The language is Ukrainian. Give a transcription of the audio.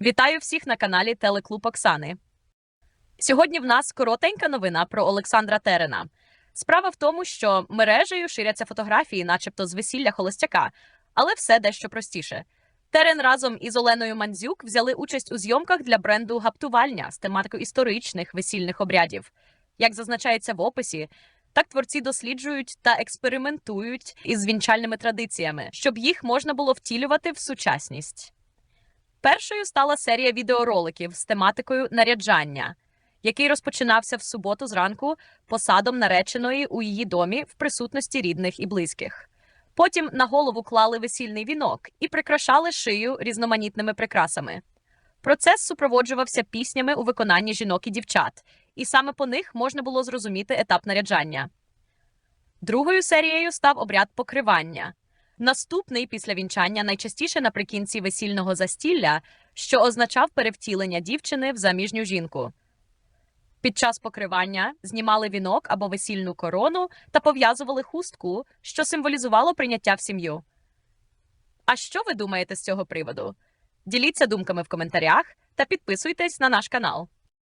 Вітаю всіх на каналі Телеклуб Оксани. Сьогодні в нас коротенька новина про Олександра Терена. Справа в тому, що мережею ширяться фотографії, начебто з весілля холостяка, але все дещо простіше. Терен разом із Оленою Мандзюк взяли участь у зйомках для бренду Гаптувальня з тематикою історичних весільних обрядів. Як зазначається в описі, так творці досліджують та експериментують із вінчальними традиціями, щоб їх можна було втілювати в сучасність. Першою стала серія відеороликів з тематикою наряджання, який розпочинався в суботу зранку посадом нареченої у її домі в присутності рідних і близьких. Потім на голову клали весільний вінок і прикрашали шию різноманітними прикрасами. Процес супроводжувався піснями у виконанні жінок і дівчат, і саме по них можна було зрозуміти етап наряджання. Другою серією став обряд покривання. Наступний після вінчання найчастіше наприкінці весільного застілля, що означав перевтілення дівчини в заміжню жінку. Під час покривання знімали вінок або весільну корону та пов'язували хустку, що символізувало прийняття в сім'ю. А що ви думаєте з цього приводу? Діліться думками в коментарях та підписуйтесь на наш канал.